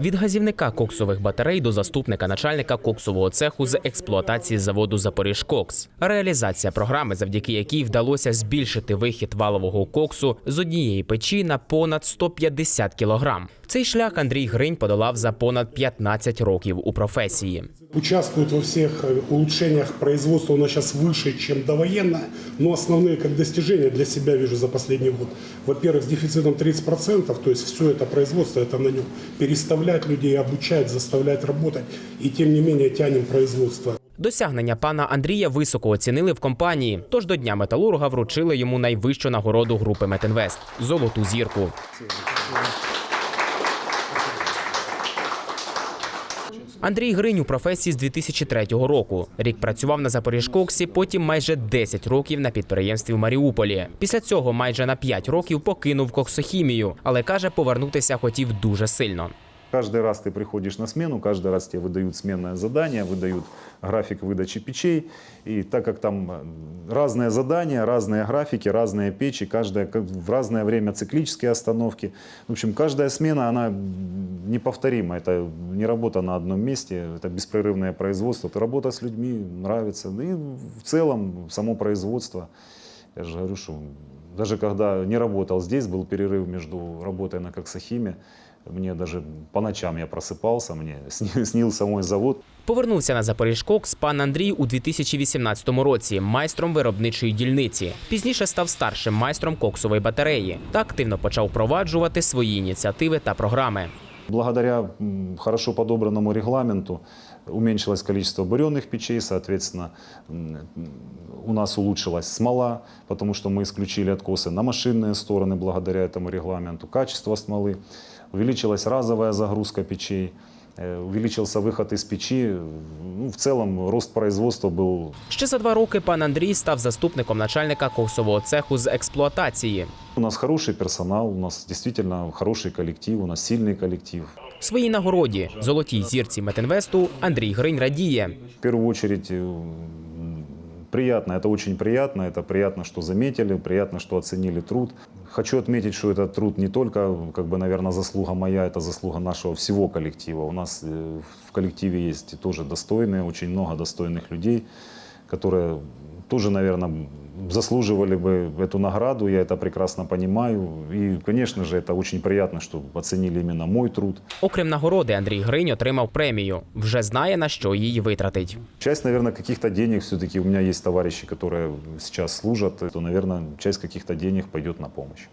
Від газівника коксових батарей до заступника начальника коксового цеху з експлуатації заводу Запоріжкокс. Реалізація програми, завдяки якій вдалося збільшити вихід валового коксу з однієї печі на понад 150 кілограм. Цей шлях Андрій Гринь подолав за понад 15 років у професії. Участвует во всех э, улучшениях производства у нас сейчас выше, чем довоенное. Но основные как достижения для себя вижу за последний год. Во-первых, с дефицитом 30%, то есть все это производство, это на нем переставлять людей, обучать, заставлять работать. И тем не менее тянем производство. Досягнення пана Андрія високо оцінили в компанії. Тож до дня металурга вручили йому найвищу нагороду групи Метинвест золоту зірку. Андрій Гринь у професії з 2003 року. Рік працював на Запоріжкоксі, потім майже 10 років на підприємстві в Маріуполі. Після цього майже на 5 років покинув коксохімію, але каже, повернутися хотів дуже сильно. Каждый раз ты приходишь на смену, каждый раз тебе выдают сменное задание, выдают график выдачи печей. И так как там э, разные задания, разные графики, разные печи, каждая в разное время циклические остановки. В общем, каждая смена, она неповторима. Это не работа на одном месте, это беспрерывное производство. Это работа с людьми, нравится. Да И в целом само производство. Я же говорю, что даже когда не работал здесь, был перерыв между работой на Коксахиме, мне даже по ночам я просыпался, мне сни- снился мой завод. Повернувся на Запоріжкокс пан Андрій у 2018 році майстром виробничої дільниці. Пізніше став старшим майстром коксової батареї та активно почав впроваджувати свої ініціативи та програми. Благодаря м, хорошо подобранному регламенту уменьшилось количество буренных печей, соответственно, м, у нас улучшилась смола, потому что мы исключили откосы на машинные стороны благодаря этому регламенту, качество смолы, увеличилась разовая загрузка печей, э, увеличился выход из печи. Ну, в целом рост производства был Ще за два роки пан Андрій став заступником начальника коксового цеху з експлуатації. У нас хороший персонал, у нас действительно хороший коллектив, у нас сильный коллектив. Своїй нагороді золотій зірці Метинвесту Андрій Гринь радіє. В первую очередь э, м, приятно, это очень приятно, это приятно, что заметили, приятно, что оценили труд. Хочу отметить, что этот труд не только, как бы, наверное, заслуга моя, это заслуга нашего всего коллектива. У нас э, в коллективе есть тоже достойные, очень много достойных людей, которые тоже, наверное, заслуживали бы эту награду, я это прекрасно понимаю. И, конечно же, это очень приятно, что оценили именно мой труд. Окрім нагороди, Андрій Гринь отримав премію. Вже знає на що її витратить. Часть, наверное, каких-то денег все-таки у меня есть товарищи, которые сейчас служат, то, наверное, часть каких-то денег пойдет на помощь.